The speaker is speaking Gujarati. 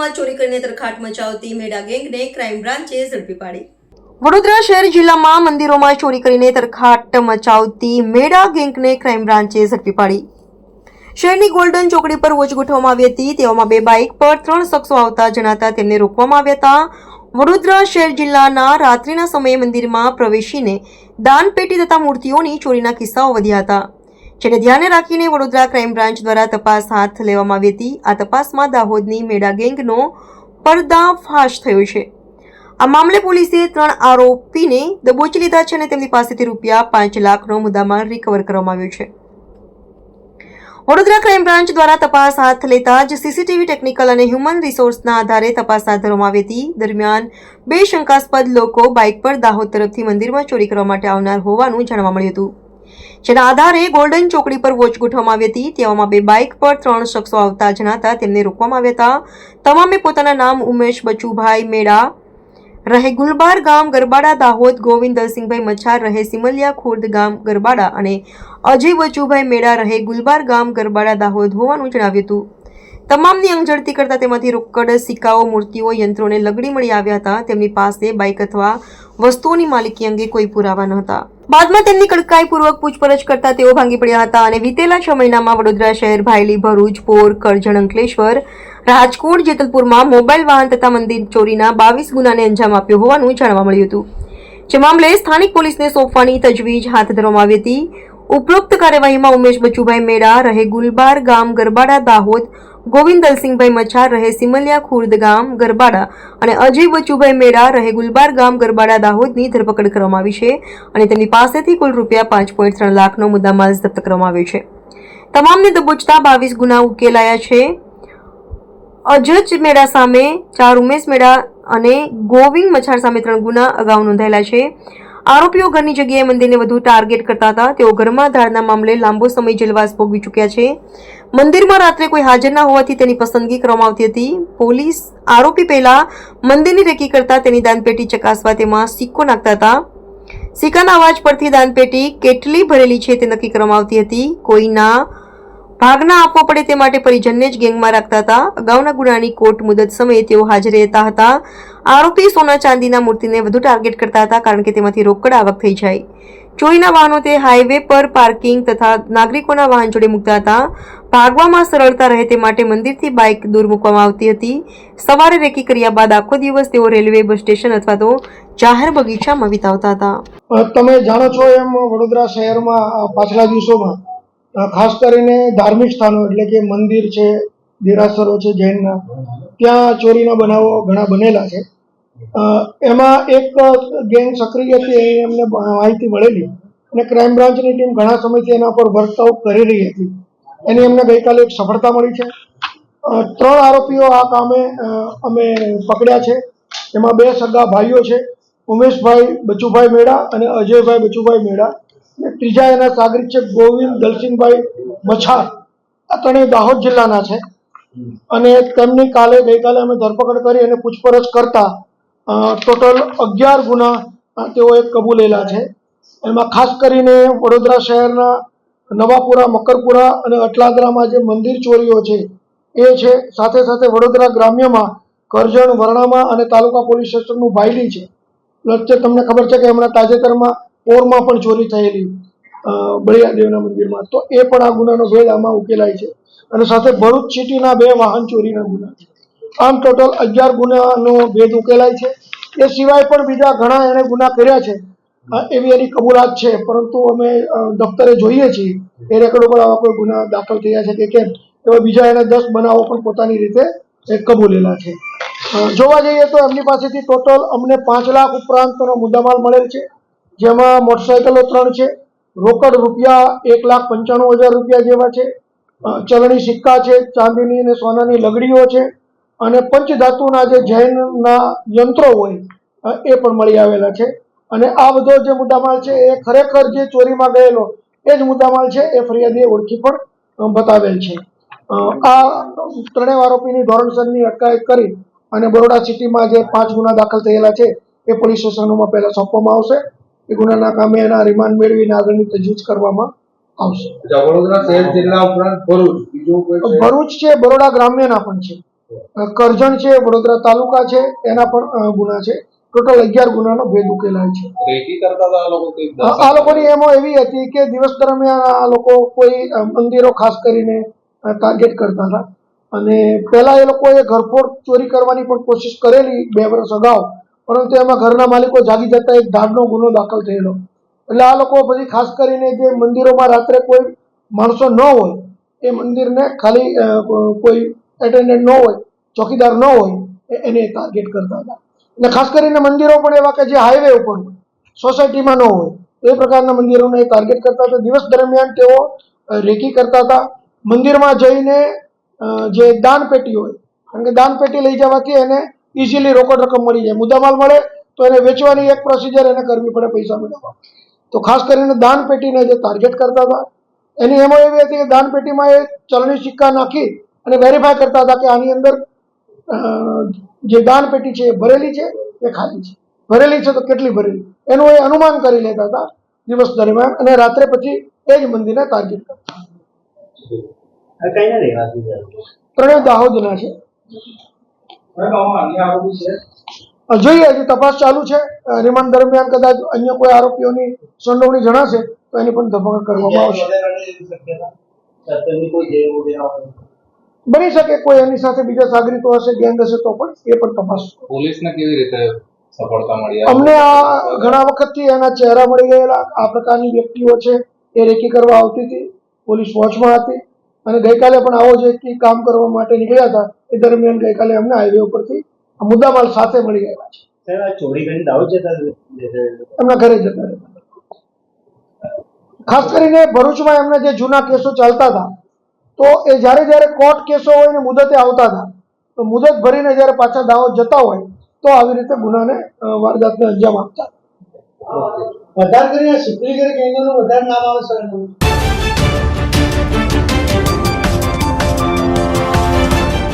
મંદિરોમાં ચોરી કરીને તરખાટ મચાવતી મેડા ગેંગને ક્રાઇમ બ્રાન્ચે ઝડપી પાડી. વડોદરા શહેર જિલ્લામાં મંદિરોમાં ચોરી કરીને તરખાટ મચાવતી મેડા ગેંગને ક્રાઇમ બ્રાન્ચે ઝડપી પાડી. શહેરની ગોલ્ડન ચોકડી પર વોચ ગોઠવવામાં આવી હતી. તેવામાં બે બાઇક પર ત્રણ શખ્સો આવતા જણાતા તેમને રોકવામાં આવ્યા હતા. વડોદરા શહેર જિલ્લાના રાત્રિના સમયે મંદિરમાં પ્રવેશીને દાનપેટી તથા મૂર્તિઓની ચોરીના કિસ્સાઓ વધ્યા હતા. જેને ધ્યાને રાખીને વડોદરા ક્રાઇમ બ્રાન્ચ દ્વારા તપાસ હાથ લેવામાં આવી હતી. આ તપાસમાં દાહોદની મેડા ગેંગનો પર્દાફાશ થયો છે. આ મામલે પોલીસે ત્રણ આરોપીને દબોચી લીધા છે અને તેમની પાસેથી રૂપિયા પાંચ લાખનો મુદ્દામાલ રિકવર કરવામાં આવ્યો છે. વડોદરા ક્રાઇમ બ્રાન્ચ દ્વારા તપાસ હાથ લેતા જ સીસીટીવી ટેકનિકલ અને હ્યુમન રિસોર્સના આધારે તપાસ હાથ ધરવામાં આવી હતી. દરમિયાન બે શંકાસ્પદ લોકો બાઇક પર દાહોદ તરફથી મંદિરમાં ચોરી કરવા માટે આવનાર હોવાનું જાણવા મળ્યું હતું. જેના આધારે ગોલ્ડન ચોકડી પર વોચ ગોઠવવામાં આવી હતી. તેવામાં બે બાઇક પર ત્રણ શખ્સો આવતા જણાતા તેમને રોકવામાં આવ્યા હતા. તમામે પોતાના નામ ઉમેશ બચુભાઈ મેળા રહે ગુલબાર ગામ ગરબાડા, દાહોદ ગોવિંદ દલસિંહભાઈ મચ્છાર રહે સિમલિયા, ખુર્દ ગામ ગરબાડા અને અજય બચુભાઈ મેળા રહે ગુલબાર ગામ ગરબાડા, દાહોદ હોવાનું જણાવ્યું હતું. તમામની અંગઝડતી કરતા તેમાંથી રોકડ, સિક્કાઓ, મૂર્તિઓ, યંત્રોને લગડી મળી આવ્યા હતા. તેમની પાસે બાઇક અથવા વસ્તુઓની માલિકી અંગે કોઈ પુરાવા ન હતા બાદમાં તેમની કડકાઈપૂર્વક પૂછપરછ કરતા તેઓ ભાંગી પડ્યા હતા અને વિતેલા છ મહિનામાં વડોદરા શહેર ભાયલી, ભરૂચ, પોર, કરજણ, અંકલેશ્વર, રાજકોટ, જેતલપુરમાં મોબાઈલ વાહન તથા મંદિર ચોરીના બાવીસ ગુનાને અંજામ આપ્યો હોવાનું જાણવા મળ્યું હતું. જે મામલે સ્થાનિક પોલીસને સોંપવાની તજવીજ હાથ ધરવામાં આવી હતી. ઉપરોક્ત કાર્યવાહીમાં ઉમેશ બચુભાઈ મેળા રહે ગુલબાર ગામ ગરબાડા, દાહોદ ગોવિંદ દલસિંહભાઈ મચ્છાર રહે સિમલિયા ખુર્દ ગામ ગરબાડા અને અજય બચુભાઈ મેળા રહે ગુલબાર ગામ ગરબાડા દાહોદની ધરપકડ કરવામાં આવી છે અને તેની પાસેથી કુલ રૂપિયા પાંચ પોઈન્ટ ત્રણ લાખનો મુદ્દામાલ જપ્ત કરવામાં આવ્યો છે. તમામને દબોચતા બાવીસ ગુના ઉકેલાયા છે. અજજ મેળા સામે ચાર ઉમેશ મેળા અને ગોવિંદ મચ્છાર સામે ત્રણ ગુના અગાઉ નોંધાયેલા છે. આરોપીઓ ઘરની જગ્યાએ મંદિરને વધુ ટાર્ગેટ કરતા હતા. તેઓ ઘરમાં ધારના મામલે લાંબો સમય જેલવાસ ભોગવી ચૂક્યા છે. મંદિરમાં રાત્રે કોઈ હાજર ના હોવાથી તેની પસંદગી કરવામાં આવતી હતી. પોલીસ આરોપી પહેલા મંદિરની રેકી કરતા તેની દાનપેટી ચકાસવા તેમાં સિક્કો નાખતા હતા. સિક્કાના અવાજ પરથી દાનપેટી કેટલી ભરેલી છે તે નક્કી કરવામાં આવતી હતી. કોઈના ભાગના આપવો પડે તે માટે પરિજનને જ ગેંગમાં રાખતા હતા. અગાઉના ગુનાની કોર્ટ મુદત સમયે તેઓ હાજર રહેતા હતા. આરોપી સોના ચાંદીના મૂર્તિને વધુ ટાર્ગેટ કરતા હતા કારણ કે તેમાંથી રોકડ આવક થઈ જાય. ચોરીના વાહનો તે હાઈવે પર પાર્કિંગ તથા નાગરિકોના વાહન જોડે મૂકતા હતા. ભાગવામાં સરળતા રહે તે માટે મંદિરથી બાઇક દૂર મૂકવામાં આવતી હતી. સવારે રેકી કર્યા બાદ આખો દિવસ તેઓ રેલવે, બસ સ્ટેશન અથવા તો જાહેર બગીચામાં વિતાવતા હતા. તમે જાણો છો એમ વડોદરા શહેરમાં પાછલા દિવસોમાં ખાસ કરીને ધાર્મિક સ્થાનો એટલે કે મંદિર છે, દેરાસરો છે, જૈનના, ત્યાં ચોરીના બનાવો ઘણા બનેલા છે. એમાં એક ગેંગ સક્રિય હતી એની અમને માહિતી મળેલી અને ક્રાઇમ બ્રાન્ચની ટીમ ઘણા સમયથી એના પર વર્કઆઉટ કરી રહી હતી. એની અમને ગઈકાલે એક સફળતા મળી છે. ત્રણ આરોપીઓ આ કામે અમે પકડ્યા છે. એમાં બે સગા ભાઈઓ છે, ઉમેશભાઈ બચુભાઈ મેળા અને અજયભાઈ બચુભાઈ મેળા ત્રીજા એના સાગરિત છે ગોવિંદ દલસિંહભાઈ મછાર. આ ત્રણેય દાહોદ જિલ્લાના છે. અને તેમની કાલે ગઈકાલે અમે ધરપકડ કરી અને પૂછપરછ કરતા ટોટલ અગિયાર ગુના તેઓએ કબૂલેલા છે. એમાં ખાસ કરીને વડોદરા શહેરના નવાપુરા, મકરપુરા અને અટલાદરામાં જે મંદિર ચોરીઓ છે, એ છે. સાથે સાથે વડોદરા ગ્રામ્યમાં કરજણ, વરણામાં અને તાલુકા પોલીસ સ્ટેશનનું ભાયલી છે. વચ્ચે તમને ખબર છે કે હમણાં તાજેતરમાં પોરમાં પણ ચોરી થયેલી. બળિયાદેવના મંદિરમાં. તો એ પણ આ ગુનાનો ભેદ આમાં ઉકેલાય છે. અને સાથે ભરૂચ સિટીના બે વાહન ચોરીના ગુના છે. આમ ટોટલ અગિયાર ગુનાનો ભેદ ઉકેલાય છે. એ સિવાય પણ બીજા ઘણા એણે ગુના કર્યા છે. એવી એની કબૂલાત છે. પરંતુ અમે દફતરે જોઈએ છીએ. એ રેકોર્ડ ઉપર આવા કોઈ ગુના દાખલ થયા છે કે કેમ? એવા બીજા એને દસ બનાવો પણ પોતાની રીતે કબૂલેલા છે. જોવા જઈએ તો એમની પાસેથી ટોટલ અમને પાંચ લાખ ઉપરાંતનો મુદ્દામાલ મળેલ છે. જેમાં મોટરસાયકલો ત્રણ છે. રોકડ રૂપિયા એક લાખ પંચાણું હજાર રૂપિયા જેવા છે. ચલણી સિક્કા છે, ચાંદીની અને સોનાની લગડીઓ છે. અને પંચધાતુના જે જૈનના યંત્રો હોય એ પણ મળી આવેલા છે. અને આ બધો જે મુદ્દામાલ છે, એ ખરેખર જે ચોરીમાં ગયેલો, એ જ મુદ્દામાલ છે, એ ફરિયાદીએ ઓળખી પણ બતાવેલ છે. આ ત્રણેય આરોપીની ધોરણસરની અટકાયત કરી અને બરોડા સિટીમાં જે પાંચ ગુના દાખલ થયેલા છે, એ પોલીસ સ્ટેશનોમાં પહેલા સોંપવામાં આવશે. એ ગુનાના કામે એના રિમાન્ડ મેળવીને આગળની તજવીજ કરવામાં આવશે. વડોદરા શહેર જિલ્લા ઉપરાંત ભરૂચ બીજું કોઈ ભરૂચ છે બરોડા ગ્રામ્યના પણ છે. કરજણ છે વડોદરા તાલુકા છે એના પણ ગુના છે. ટોટલ અગિયાર ગુનાનો ભેદ ઉકેલાય છે. આ લોકોની એમો એવી હતી કે દિવસ દરમિયાન આ લોકો કોઈ મંદિરો ખાસ કરીને ટાર્ગેટ કરતા હતા. અને પહેલા એ લોકોએ ઘરફોડ ચોરી કરવાની પણ કોશિશ કરેલી બે વર્ષ અગાઉ. પરંતુ એમાં ઘરના માલિકો જાગી જતા એક ધાડનો ગુનો દાખલ થયેલો. એટલે આ લોકો પછી ખાસ કરીને જે મંદિરોમાં રાત્રે કોઈ માણસો ન હોય, એ મંદિરને ખાલી કોઈ એટેન્ડન્ટ ન હોય, ચોકીદાર ન હોય એને ટાર્ગેટ કરતા હતા. અને ખાસ કરીને મંદિરો પણ એવા કે જે હાઈવે ઉપર સોસાયટીમાં ન હોય, એ પ્રકારના મંદિરોને એ ટાર્ગેટ કરતા હતા. દિવસ દરમિયાન તેઓ રેકી કરતા હતા. મંદિરમાં જઈને જે દાન પેટી હોય, કારણ કે દાન પેટી લઈ જવાથી એને ઇઝીલી રોકડ રકમ મળી જાય. મુદ્દામાલ મળે તો એને વેચવાની એક પ્રોસિજર એને કરવી પડે પૈસા મેળવવા. તો ખાસ કરીને દાન પેટીને જે ટાર્ગેટ કરતા હતા એની એમાં એવી હતી કે દાન પેટીમાં એ ચલણી સિક્કા નાખી અને વેરીફાય કરતા હતા કે આની અંદર જે દાન પેટી છે એ ભરેલી છે એ ખાલી છે. ભરેલી છે તો કેટલી ભરેલી? એનું એ અનુમાન કરી લેતા હતા દિવસ દરમિયાન અને રાત્રે પછી એ જ મંદિરને ટાર્ગેટ કરતા ત્રણેય દાહોદના છે. જોઈએ હજી તપાસ ચાલુ છે. રિમાન્ડ દરમિયાન કદાચ અન્ય કોઈ આરોપીઓની સંડોવણી જણાશે તો એની પણ ધરપકડ કરવામાં આવશે. બની શકે કોઈ એની સાથે બીજા સાગરીતો હશે ગેંગ હશે તો પણ એ પણ તપાસ. પોલીસને કેવી રીતે સફળતા મળી? અમને આ ઘણા વખતથી એના ચહેરા મળી ગયેલા આ પ્રકારની વ્યક્તિઓ છે એ રેકી કરવા આવતી હતી પોલીસ વોચમાં હતી. અને ગઈકાલે પણ આવો જ એક કામ કરવા માટે નીકળ્યા હતા. એ દરમિયાન ગઈકાલે અમને હાઈવે ઉપરથી મુદ્દામાલ સાથે મળી ગયેલા છે. ચોરી કરીને દાહોદ જતા જતા એમના ઘરે જતા ખાસ કરીને ભરૂચમાં એમને જે જૂના કેસો ચાલતા હતા તો એ જ્યારે જ્યારે કોર્ટ કેસો હોય ને મુદતે આવતા હતા તો મુદત ભરીને જ્યારે પાછા દાવો જતા હોય તો આવી રીતે ગુનાને વારદાતને અંજામ આપતા વધારે કરીને સિપ્લી ગેંગનું વધારે નામ આવે સર